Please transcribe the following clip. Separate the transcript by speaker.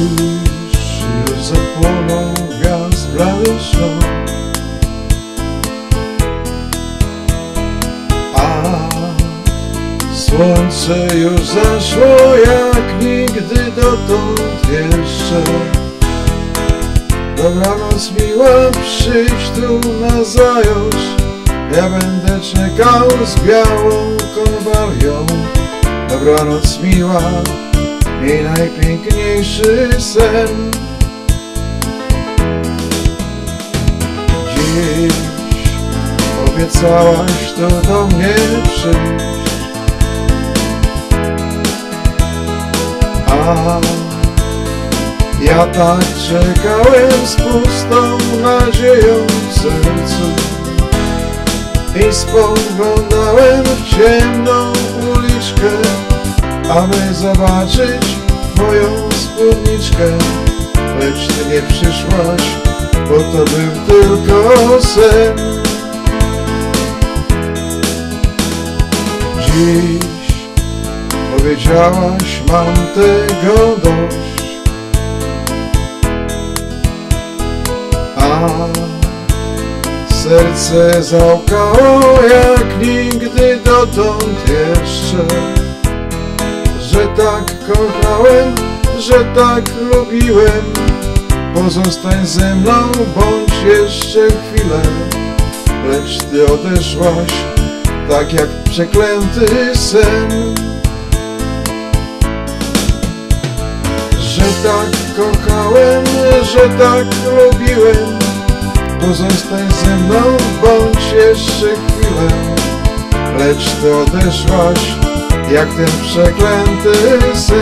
Speaker 1: już, już zapłonął gwiazd A słońce już zaszło jak nigdy dotąd jeszcze. Dobranoc miła, przyjdź tu na zajutrz. Ja będę czekał z białą konwalią Dobranoc miła, i najpiękniej najpiękniejszy sen. Dziś obiecałaś to do mnie przyjść. A ja tak czekałem z pustą nadzieją w sercu I spoglądałem w ciemną uliczkę Aby zobaczyć moją spódniczkę Lecz ty nie przyszłaś, bo to był tylko sen. Dziś powiedziałaś, mam tego dość. A serce załkało jak nigdy dotąd jeszcze Że tak kochałem, że tak lubiłem. Pozostań ze mną, bądź jeszcze chwilę. Lecz ty odeszłaś, tak jak przeklęty sen. Że tak kochałem, że tak lubiłem. Pozostań ze mną, bądź jeszcze chwilę. Lecz ty odeszłaś, jak ten przeklęty sen